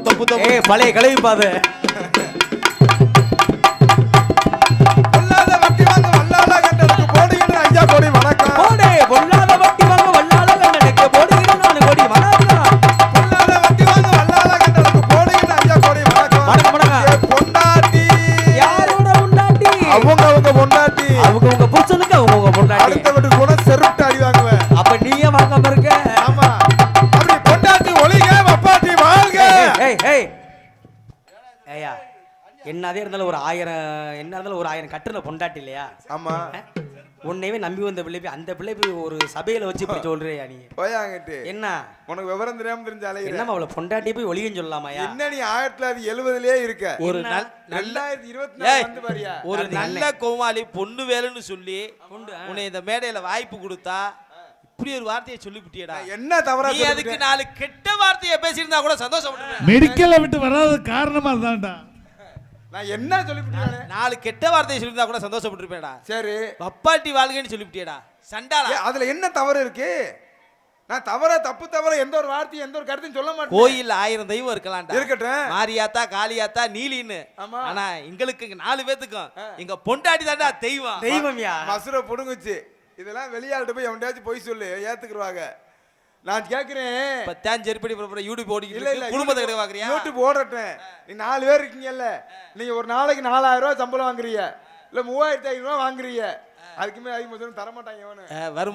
தப்பு தப்பு. தப்பு பழைய கழுவி என்னதே இருந்தாலும் ஒரு ஆயிரம் என்ன இருந்தாலும் ஒரு ஆயிரம் கட்டுன பொண்டாட்டி இல்லையா? ஆமா. உன்னையவே நம்பி வந்த பிள்ளை போய் அந்த பிள்ளை போய் ஒரு சபையில வச்சு இப்படி சொல்றியா நீ? போயாங்கிட்டு என்ன? உனக்கு விவரம் தெரியாம தெரிஞ்ச அலையிற. என்னம்மா அவளை பொண்டாட்டி போய் ஒளியும் சொல்லலாமாயா என்ன நீ ஆயிரத்தி தொள்ளாயிரத்தி எழுபதுலயே இருக்க? ஒரு ரெண்டாயிரத்தி இருபத்தி ஒரு நல்ல கோமாளி பொண்ணு வேலைன்னு சொல்லி உன்னை இந்த மேடையில வாய்ப்பு கொடுத்தா இப்படி ஒரு வார்த்தையை சொல்லிவிட்டியடா. நான் என்ன தவறா நீ அதுக்கு நாலு கெட்ட வார்த்தையை பேசியிருந்தா கூட சந்தோஷப்பட்டுருவேன் மெடிக்கலை விட்டு வராத காரணமா தான்டா நான் என்ன சொல்லிவிட்டேன் நாலு கெட்ட வார்த்தையை சொல்லியிருந்தா கூட சந்தோஷப்பட்டிருப்பேடா சரி. வப்பாட்டி வாழ்கைன்னு சொல்லிவிட்டியடா. சண்டாளா? அதுல என்ன தவறு இருக்கு? நான் தவற தப்பு தவற எந்த ஒரு வார்த்தையும் எந்த ஒரு கருத்தையும் சொல்ல மாட்டேன். கோயில் ஆயிரம் தெய்வம் இருக்கலாம்டா. இருக்கட்டும். மாரியாத்தா காளியாத்தா நீலின்னு. ஆமா. ஆனா எங்களுக்கு இங்க நாலு பேத்துக்கும். எங்க பொண்டாட்டி தாண்டா தெய்வம். தெய்வம்யா மசுர புடுங்குச்சு. இதெல்லாம் வெளியாள்கிட்ட போய் எவன்டாச்சும் போய் சொல்லு ஏத்துக்குருவாங்க. நான் கேக்குறேன். இப்ப தேன் செருப்படி புறப்புற யூடியூப் இல்ல ஓடிக்கிட்டு இல்ல இருக்கு. குடும்பத்தை கிடையாது பாக்குறியா யூடியூப் ஓடட்டேன் நீ நாலு பேர் இருக்கீங்கல்ல நீங்க ஒரு நாளைக்கு நாலாயிரம் சம்பளம் வாங்குறீங்க. இல்ல மூவாயிரத்தி ஐநூறு ரூபாய் வாங்குறீங்க. அதுக்குமே அதிகமாக சொல்லி தர மாட்டாங்க இவனு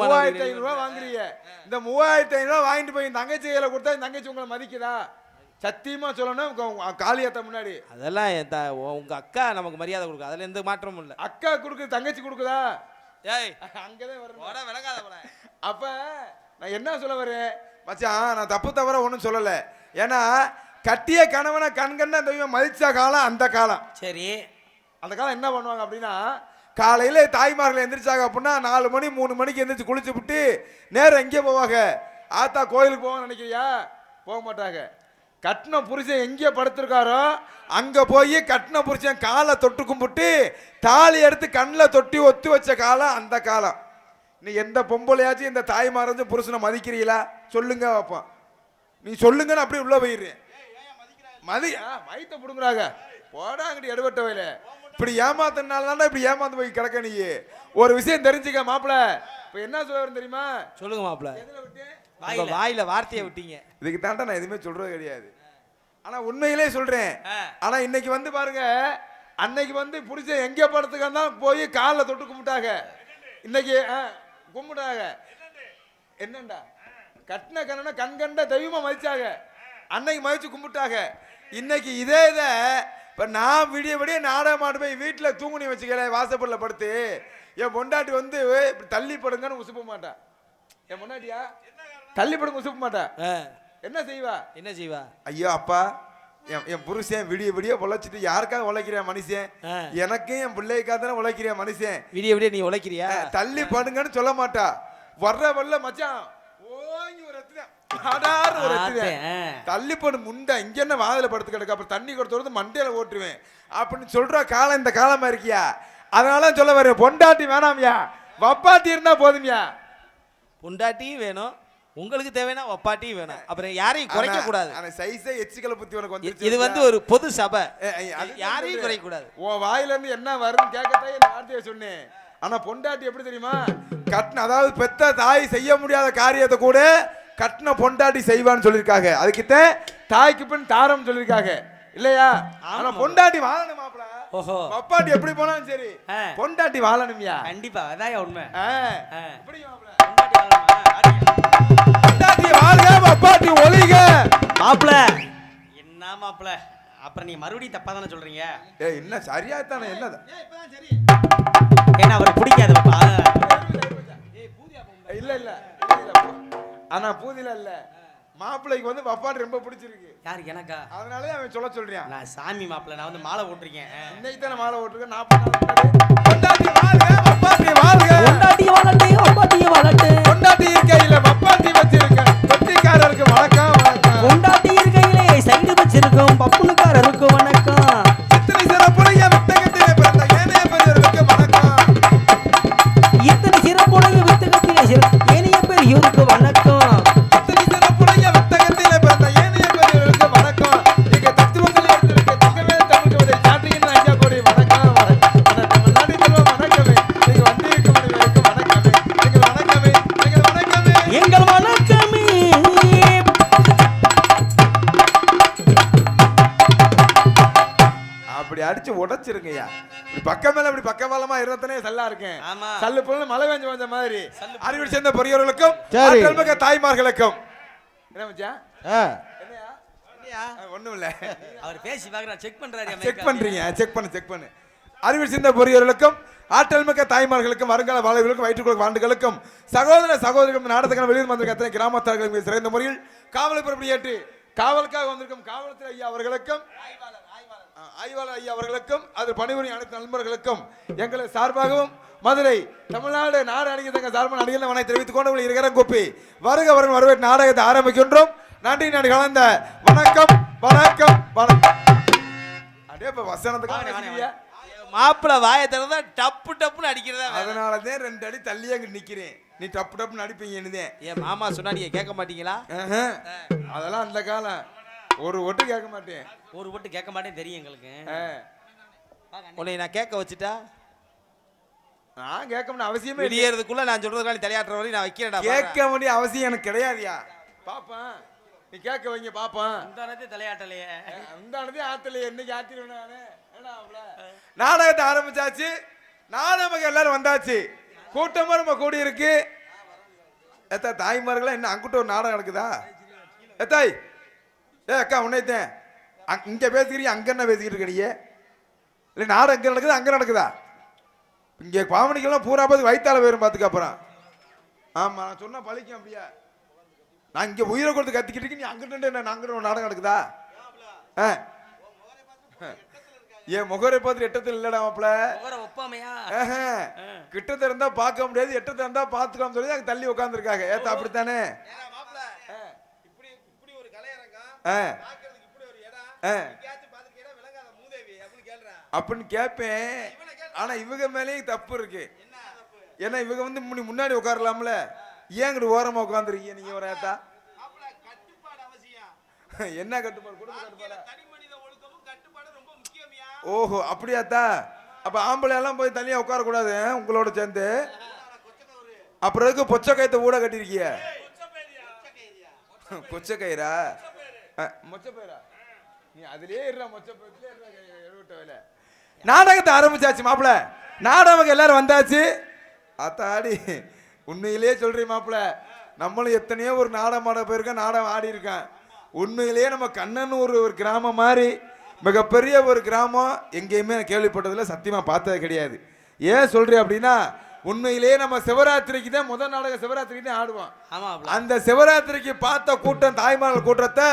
மூவாயிரத்தி கிடையாது. ஐநூறு ரூபாய் வாங்குறீங்க. இந்த மூவாயிரத்தி ஐநூறு ரூபாய் வாங்கிட்டு போய் தங்கச்சி கையில கொடுத்தா என் தங்கச்சி உங்களை மதிக்குதா? சத்தியமா சொல்லணும் காளியாத்த முன்னாடி. அதெல்லாம் என் த- உங்க அக்கா நமக்கு மரியாதை கொடுக்கும் அதுல எந்த மாற்றமும் இல்ல. அக்கா கொடுக்குது தங்கச்சி கொடுக்குதா? ஏய் அங்கதான் வரணும் விளங்காத. அப்ப நான் என்ன சொல்ல வரேன்? மச்சான் நான் தப்பு தவற ஒன்றும் சொல்லல. ஏன்னா கட்டிய கணவனை கண்கண்ட தெய்வம் மதிச்ச காலம் அந்த காலம். சரி. அந்த காலம் என்ன பண்ணுவாங்க அப்படின்னா காலையில தாய்மார்கள் எந்திரிச்சாங்க அப்படின்னா நாலு மணி மூணு மணிக்கு எந்திரிச்சு குளிச்சு விட்டு நேரம் எங்கே போவாங்க. ஆத்தா கோயிலுக்கு போவாங்க நினைக்கிறியா? போக மாட்டாங்க. கட்டின புருஷன் எங்கே படுத்திருக்காரோ அங்க போய் கட்டின புருஷன் காலை தொட்டு கும்பிட்டு தாலி எடுத்து கண்ணில் தொட்டி ஒத்து வச்ச காலம் அந்த காலம். நீ எந்த பொம்பளையாச்சும் இந்த தாய்மாரஞ்சும் புருஷனை மதிக்கிறீங்களா? சொல்லுங்க வைப்போம் நீ சொல்லுங்கன்னு அப்படியே உள்ள போயிடுறேன். மதி ஆ, வயித்த புடுங்குறாங்க. போடாங்கடி எடுபட்ட வயல. இப்படி ஏமாத்தினால தானே இப்படி ஏமாந்து போய் கிடக்க நீ. ஒரு விஷயம் தெரிஞ்சுக்க மாப்பிள. இப்ப என்ன சொல்ல தெரியுமா? சொல்லுங்க மாப்ள எதுல விட்டேன்? உங்க வாயில வார்த்தையை விட்டீங்க. இதுக்கு தாண்டா நான் எதுவுமே சொல்றது கிடையாது. ஆனா உண்மையிலே சொல்றேன். ஆனா இன்னைக்கு வந்து பாருங்க அன்னைக்கு வந்து புடிச்ச எங்க படத்துக்கு தான் போய் காலில் தொட்டு கும்பிட்டாங்க. இன்னைக்கு ஆ, கும்பிட்டாங்க என்னண்டா? கட்டின கண்ணனை கண் கண்ட தெய்வமா மதிச்சாங்க அன்னைக்கு மதிச்சு கும்பிட்டாங்க இன்னைக்கு இதே இதை இப்போ நான் விடிய விடிய நாடகம் மாட்டு போய் வீட்டில் தூங்குனி வச்சுக்கல வாசப்படில் படுத்து. என் பொண்டாட்டி வந்து இப்படி தள்ளி படுங்கன்னு உசுப்ப மாட்டான் என் பொண்டாட்டியா? தள்ளி படுங்க உசுப்ப மாட்டா. ஆ, என்ன செய்வா? என்ன செய்வா? ஐயோ அப்பா. என் என் புருஷன் விடிய விடிய உழைச்சிட்டு யாருக்காக உழைக்கிறேன் மனுஷன். எனக்கும் என் பிள்ளைக்காக தானே உழைக்கிறேன் மனுஷன். விடிய விடிய நீ உழைக்கிறியா? தள்ளி படுங்கன்னு சொல்ல மாட்டா. வர்ற வரல மச்சான் ஓங்கி ஒரு. தள்ளி படு முண்டை இங்க என்ன வாதில படுத்து கிடக்கு அப்புறம் தண்ணி கொடுத்து வந்து மண்டையில ஓட்டுவேன். அப்படின்னு சொல்ற காலம் இந்த காலமா இருக்கியா? அதனால சொல்ல வரேன் பொண்டாட்டி வேணாம்யா. வப்பாட்டி இருந்தா போதும்யா. பொண்டாட்டியும் வேணும். உங்களுக்கு தேவைன்னா ஒப்பாட்டியும் வேணும். அப்புறம் யாரையும் குறைக்க கூடாது ஆனா சைஸே எச்சிக்கல புத்தி உனக்கு வந்துருச்சு இது வந்து ஒரு பொது சபை. யாரையும். குறைக்க கூடாது உன் வாயில இருந்து என்ன வரும்னு கேட்கத்தான் இந்த வார்த்தையை சொன்னேன். ஆனா பொண்டாட்டி எப்படி தெரியுமா? கட்டின அதாவது பெத்த தாய் செய்ய முடியாத காரியத்தை கூட கட்டின பொண்டாட்டி செய்வான்னு சொல்லியிருக்காங்க. அதுக்கிட்ட தாய்க்கு பின் தாரம் சொல்லியிருக்காங்க. இல்லையா? ஆனா பொண்டாட்டி வாழணும் மாப்பிள. ஓஹோ. பப்பாட்டி எப்படி போனாலும் சரி. பொண்டாட்டி வாழணும்யா. கண்டிப்பா அதான் உண்மை. எப்படி மாப்பிள? பொண்டாட்டி வாழணுமா? பப்பாட்டி ஒளிக மாப்பிள என்ன மாப்பிள அப்புறம் நீங்க மறுபடியும் தப்பா தானே சொல்றீங்க? ஏ என்ன சரியா தானே என்ன ஏன்னா அவருக்கு பிடிக்காது. இல்ல இல்ல இல்ல, இல்ல. ஆனா பூதில இல்ல. மாப்பிள்ளைக்கு வந்து பப்பாட்டி ரொம்ப பிடிச்சிருக்கு. யாரு எனக்கா? அதனாலே அவன் சொல்ல சொல்றான் நான் சாமி மாப்பிள நான் வந்து மாலை போட்டிருக்கேன். ஆ. இன்னைக்கு தானே மாலை ஓட்டுருக்க நாற்பது நாள் வாழ்க வாழ்க பக்கவாலமா இருந்தத்தனே சல்லா இருக்கேன். சல்லு பொண்ணு மழை பெஞ்சு வந்த மாதிரி. அறிவு சேர்ந்த. ஆற்றல் மிக்க தாய்மார்களுக்கும். என்ன மச்சான்? ஆ. என்னையா? ஆ, ஒண்ணும் இல்ல அவர் பேசி செக் பண்றாரு செக் பண்றீங்க செக் பண்ணு செக் பண்ணு. அறிவு சிந்த பொறியர்களுக்கும் ஆற்றல் மிக்க தாய்மார்களுக்கும் வருங்கால வாழ்வுகளுக்கும் வயிற்றுக்குள் வாழ்ந்துகளுக்கும் சகோதர சகோதரிகளும் நாடகங்கள் வெளியூர் வந்திருக்க அத்தனை கிராமத்தார்களுக்கு மிக சிறந்த முறையில் காவலை பொறுப்படி ஏற்று காவலுக்காக வந்திருக்கும் காவல்துறை ஐயா அவர்களுக்கும் ஆய்வாளர் ஐயா அவர்களுக்கும் அது பணிபுரியும் அனைத்து நண்பர்களுக்கும் எங்களை சார்பாகவும் மதுரை தமிழ்நாடு நாடு அணிக தங்க சார்பான அணிகள் வனை தெரிவித்துக் கொண்டு இருக்கிற கூப்பி. வருக வரும் வரவேற்று நாடகத்தை ஆரம்பிக்கின்றோம். நன்றி நான் கலந்த வணக்கம் வணக்கம் வணக்கம். அப்படியே இப்ப வசனத்துக்காக நிக்கிறீங்க. மாப்பிள்ள வாயை திறந்தா டப்பு டப்புன்னு அடிக்கிறதா. அதனால தான் ரெண்டு அடி தள்ளியே அங்க நிக்கிறேன். நீ டப்பு டப்புன்னு அடிப்பீங்கன்னுதேன் என் மாமா சொன்னா நீங்க கேட்க மாட்டீங்களா. அதெல்லாம் அந்த காலம். ஒரு ஒட்டு கேட்க மாட்டேன். ஒரு போட்டு கேட்க மாட்டேன் தெரியும் எங்களுக்கு. உன்னை நான் கேட்க வச்சுட்டா? நான் கேட்க முடியும் அவசியமே. வெளியேறதுக்குள்ள நான் சொல்றதுக்கான தலையாட்டுற வரையும் நான் வைக்கிறேன்டா கேட்க வேண்டிய அவசியம் எனக்கு கிடையாதுயா. பாப்பேன் நீ கேட்க வைங்க பாப்பேன் இந்த தலையாட்டலையே. அந்த ஆத்துல என்னைக்கு ஆத்திருவேன் நானு? நாடகத்தை ஆரம்பிச்சாச்சு. நாடகம் எல்லாரும் வந்தாச்சு. கூட்டமா நம்ம கூடி இருக்கு. எத்தா தாய்மார்களா என்ன அங்கிட்ட ஒரு நாடகம் நடக்குதா? எத்தாய் ஏ அக்கா உன்னைத்தேன். அங்க- இங்க பேசிக்கிறீங்க அங்க என்ன பேசிக்கிட்டு இருக்க நீங்க இல்லை நாடகம் இங்க நடக்குது? அங்க நடக்குதா? இங்க பாவனிக்கெல்லாம் பூரா பார்த்து வயித்தால போயிரும் பார்த்துக்க அப்புறம். ஆமா நான் சொன்னா பழிக்கும் அப்படியா? நான் இங்க உயிரை கொடுத்து கத்திக்கிட்டு இருக்கேன், நீ அங்கிட்டு என்ன அங்கிட்ட ஒரு நாடகம் நடக்குதா? ஆ. என் முகரை பார்த்து எட்டத்தில் இல்லடா மாப்பிள ஒப்பாமையா? ஆஹா. கிட்டத்துல இருந்தா பார்க்க முடியாது. எட்டத்துல இருந்தா பாத்துக்கலாம் சொல்லி அங்க தள்ளி உட்காந்துருக்காங்க ஏத்தா அப்படித்தானே இப்படி இப்படி ஒரு கலையரங்கம் ஆ. பார்க்கிறதுக்கு இப்படி ஒரு இடம் ஆ. எங்கேயாச்சும் பார்த்துருக்கீங்களா விளங்காத மூதேவி அப்படின்னு கேட்பேன் ஆனா இவங்க மேலேயும் தப்பு இருக்கு. ஏன்னா இவங்க வந்து முன்னி- முன்னாடி உட்காரலாம்ல. ஏன் இங்கிட்டு ஓரமா உட்காந்துருக்கீங்க நீங்க ஒரு ஏத்தா என்ன கட்டுப்பாடு? குடும்ப கட்டுப்பாடா? ஓஹோ அப்படியாத்தா அப்ப ஆம்பளை எல்லாம் போய் தனியா உட்கார கூடாது உங்களோட சேர்ந்து? அப்புறம் பொச்சை கயத்தை ஊட கட்டிருக்கிய கொச்சை கயிறா மொச்ச பயிரா. நீ அதுலயே இருற மொச்ச பயிரத்துல எழுவிட்ட வேலை. நாடகத்தை ஆரம்பிச்சாச்சு மாப்பிள. நாடகம் எல்லாரும் வந்தாச்சு. அத்தாடி உண்மையிலேயே சொல்றீங்க மாப்பிள. நம்மளும் எத்தனையோ ஒரு நாடகம் ஆட போயிருக்கோம் நாடகம் ஆடி இருக்கேன். உண்மையிலேயே நம்ம கண்ணன் ஒரு ஒரு கிராமம் மாதிரி மிகப்பெரிய ஒரு கிராமம் எங்கேயுமே நான் கேள்விப்பட்டதில்ல சத்தியமா பார்த்தது கிடையாது. ஏன் சொல்றேன் அப்படின்னா உண்மையிலேயே நம்ம சிவராத்திரிக்கு தான் முதல் நாடகம் சிவராத்திரிக்கு தான் ஆடுவோம். ஆமா அந்த சிவராத்திரிக்கு பார்த்த கூட்டம் தாய்மார்கள் கூட்டத்தை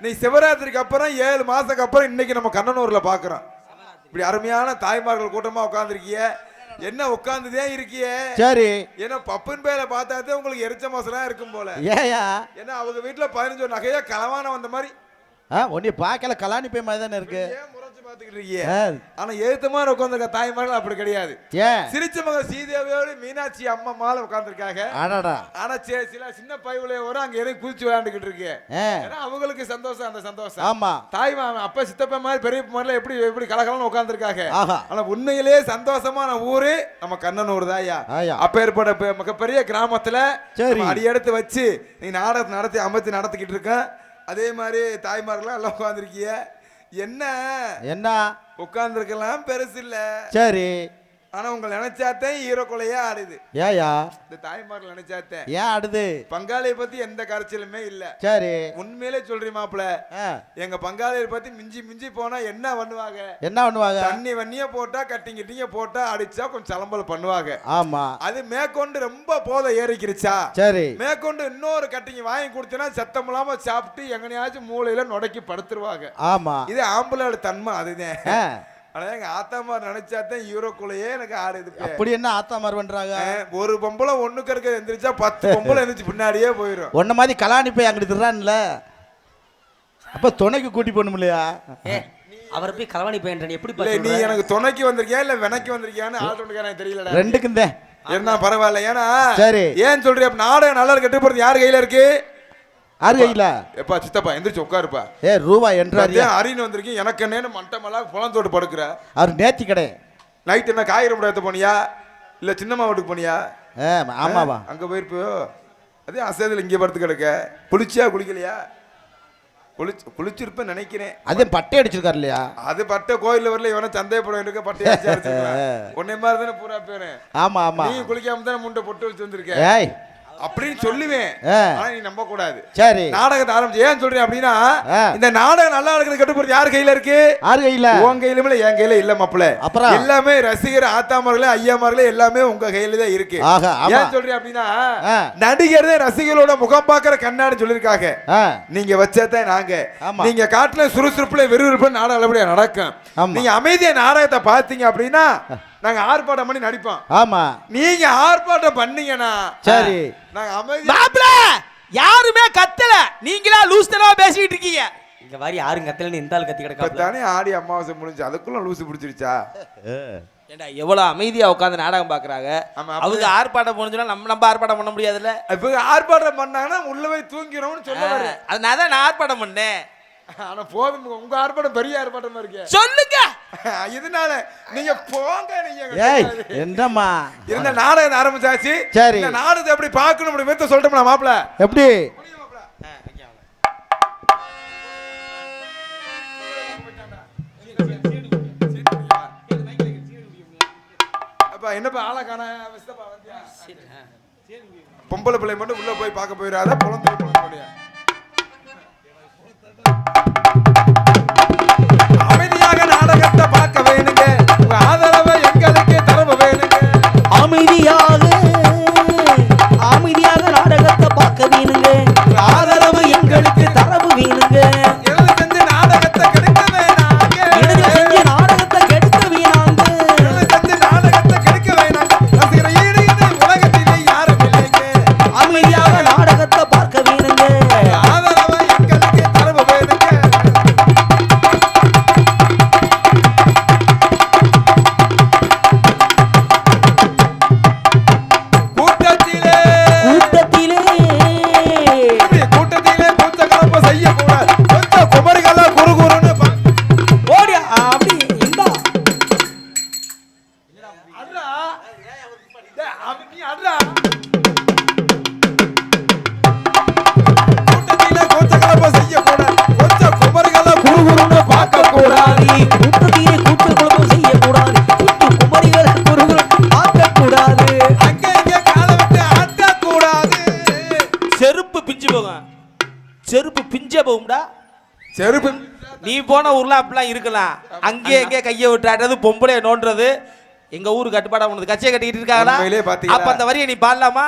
நீ சிவராத்திரிக்கு அப்புறம் ஏழு மாசத்துக்கு அப்புறம் இன்னைக்கு நம்ம கண்ணனூர்ல பாக்குறோம். இப்படி அருமையான தாய்மார்கள் கூட்டமா உட்காந்துருக்கிய என்ன உட்காந்துதே இருக்கிய? சரி. ஏன்னா பப்பன் பேரை பார்த்தாதே உங்களுக்கு எரிச்ச மாசம்லாம் இருக்கும் போல. ஏயா. ஏன்னா அவங்க வீட்டுல பதினஞ்சு நகையா களவான வந்த மாதிரி. ஆ உன்னை பார்க்கல கலாணி பை மாதிரி தானே இருக்கு. பார்த்துக்கிட்டு இருக்கீங்க ஆனா எழுத்த மாதிரி உட்காந்துருக்க தாய்மார்கள் அப்படி கிடையாது. சிரிச்ச சீதேவியோடு மீனாட்சி அம்மா மாலை உட்காந்துருக்காங்க ஆனா சி- சில சின்ன பையவுல வரும் அங்க இறங்கி குதிச்சு விளையாண்டுக்கிட்டு இருக்கு. ஏன்னா அவங்களுக்கு சந்தோஷம் அந்த சந்தோஷம். ஆமா. தாய் அப்பா சித்தப்பா மாதிரி பெரிய மாதிரிலாம் எப்படி எப்படி கலகலன்னு உட்காந்துருக்காங்க ஆனா உண்மையிலேயே சந்தோஷமான ஊரு நம்ம கண்ணனூர் ஆயா. அப்ப ஏற்பட மிகப்பெரிய கிராமத்துல அடியெடுத்து வச்சு நீ நாடகத்தை நடத்தி அமைத்து நடத்திக்கிட்டு இருக்க. அதே மாதிரி தாய்மார்கள்லாம் எல்லாம் உட்காந்துருக்கிய என்ன? என்ன? உட்காந்துருக்கலாம் பெருசு இல்ல. சரி. ஆனா உங்களை நினைச்சாத்தான் ஈரோ கொலையே ஆடுது. ஏயா இந்த தாய்மார்கள் நினைச்சாத்தேன். ஏன் ஆடுது? பங்காளியை பத்தி எந்த கரைச்சலுமே இல்ல. சரி. உண்மையிலே சொல்றீ மாப்பிள. எங்க பங்காளியை பத்தி மிஞ்சி மிஞ்சி போனா என்ன பண்ணுவாங்க? என்ன பண்ணுவாங்க? தண்ணி வண்ணிய போட்டா கட்டிங் கிட்டிங்க போட்டா அடிச்சா கொஞ்சம் சலம்பல் பண்ணுவாங்க. ஆமா. அது மேற்கொண்டு ரொம்ப போதை ஏறிக்கிருச்சா? சரி. மேற்கொண்டு இன்னொரு கட்டிங் வாங்கி கொடுத்தனா சத்தம் இல்லாம சாப்பிட்டு எங்கனையாச்சும் மூளையில நுடக்கி படுத்துருவாங்க. ஆமா. இது ஆம்பளோட தன்மை அதுதான். ஆ, ஆனா எங்க ஆத்தாமா நினைச்சாதான் யூரோக்குள்ளேயே எனக்கு ஆடுது இப்ப. அப்படி என்ன ஆத்தா மாதிரி பண்றாங்க? ஆ, ஒரு பொம்பளை ஒண்ணுக்கு இருக்க எந்திரிச்சா பத்து பொம்பளை எந்திரிச்சு பின்னாடியே போயிடும் உன்ன மாதிரி கலாணி போய் அங்கிட்டு திர்றான்ல. அப்ப துணைக்கு கூட்டி போகணும் இல்லையா? அவர் போய் களவாணி பையன் எப்படி நீ எனக்கு துணைக்கு வந்திருக்கியா இல்ல வினைக்கு வந்திருக்கியான்னு ஆள் ஒன்றுக்கு எனக்கு தெரியலடா. ரெண்டுக்கும் தான். என்ன பரவாயில்ல ஏன்னா சரி. ஏன் அப்ப நாடகம் நல்லா கெட்டு போறது யார் கையில இருக்கு? ஆறு கையில. எப்பா சித்தப்பா எந்திரிச்சு உட்காருப்பா. ஏ ரூபா என்றாரு அரின்னு வந்திருக்கீங்க எனக்கு என்னன்னு மண்டமெல்லாம் புலந்தோட்டு படுக்கிற. அவர் நேர்த்தி கடை. நைட் என்ன காய்கறி முடத்தை போனியா? இல்ல சின்னம்மா வீட்டுக்கு போனியா? ஏ ஆமாவா? அங்க போயிருப்பியோ? அதே அசதியில் இங்கே படுத்து கிடக்க. குளிச்சியா குளிக்கலையா? குளிச்சு குளிச்சிருப்பேன் நினைக்கிறேன். அதே பட்டை அடிச்சிருக்காரு இல்லையா? அது பட்ட கோயில்ல வரல இவனை சந்தேகப்படம் இருக்க. உன்னை மாதிரி தானே பூரா பேரு ஆமா ஆமா. நீ குளிக்காம தானே முண்டை பொட்டு வச்சு வந்திருக்க? ஏய் அப்படின்னு சொல்லுவேன். ஆனா நீ நம்ப கூடாது சரி நாடகத்தை ஆரம்பிச்சு ஏன் சொல்றேன் அப்படின்னா. இந்த நாடகம் நல்லா இருக்கிறது கட்டுப்படுறது யார் கையில இருக்கு ஆறு கையில உன் கையிலும் இல்ல என் கையில இல்ல மாப்பிள அப்புறம்? எல்லாமே ரசிகர் ஆத்தாமார்களே ஐயாமார்களே எல்லாமே உங்க கையில தான் இருக்கு. ஏன் சொல்றேன் அப்படின்னா. நடிகர் ரசிகர்களோட முகம் பார்க்கிற கண்ணாடி சொல்லிருக்காங்க நீங்க வச்சதான் நாங்க. நீங்க காட்டுல சுறுசுறுப்புல விறுவிறுப்புல நாடகம் நல்லபடியா நடக்கும். நீங்க அமைதியா நாடகத்தை பார்த்தீங்க அப்படின்னா நாங்க ஆர்ப்பாட்டம் பண்ணி நடிப்போம். ஆமா. நீங்க ஆர்ப்பாட்டம் பண்ணீங்கன்னா சரி. நாங்க அமைதி மாப்பிள யாருமே கத்தல. நீங்களா லூஸ் தனமா பேசிட்டு இருக்கீங்க. இங்க வாரி யாரும் கத்தலன்னு இந்த ஆள் கத்தி கிடக்காப்ல தானே ஆடி அமாவாசை முடிஞ்சு அதுக்குள்ள லூசு பிடிச்சிருச்சா? ஏண்டா எவ்வளவு அமைதியா உட்காந்து நாடகம் பாக்குறாங்க? ஆமா, அவங்க ஆர்ப்பாட்டம் போனுச்சுன்னா நம்ம நம்ம ஆர்ப்பாட்டம் பண்ண முடியாதுல்ல? இப்ப ஆர்ப்பாட்டம் பண்ணாங்கன்னா உள்ள போய் தூங்கிறோம்னு சொல்லுவாரு அதனால தான் நான் ஆர்ப்பாட்டம் பண்ணேன். ஆனா போதும் உங்க ஆர்ப்பாட்டம் பெரிய ஆர்ப்பாட்டமா இருக்கு. சொல்லுங்க. இதனால நீங்க போங்க நீங்க ஏய் என்னம்மா? இருந்த நாடகம் ஆரம்பிச்சாச்சு. சரி. இந்த நாடகத்தை எப்படி பார்க்கணும் அப்படி மெத்த சொல்லிட்டோம்ல மாப்பிள எப்படி? அப்பா என்னப்பா ஆளை காண? பொம்பளை பிள்ளை மட்டும் உள்ள போய் பார்க்க போயிடாத புலம்பு புலம்பு அமைதியாக நாடகத்தை பார்க்க வேணுங்க. உங்க ஆதரவை எங்களுக்கு தரவு வேணுங்க. அமைதியாக அமைதியாக போகும்டா செருப்பு. நீ போன ஊர்ல அப்படிலாம் இருக்கலாம். அங்கே எங்கே கையை விட்டாட்டது பொம்பளை நோண்டுறது. எங்க ஊரு கட்டுப்பாடா உனது. கச்சையை கட்டிக்கிட்டு இருக்காங்களா? அப்ப அந்த வரியை நீ பாடலாமா?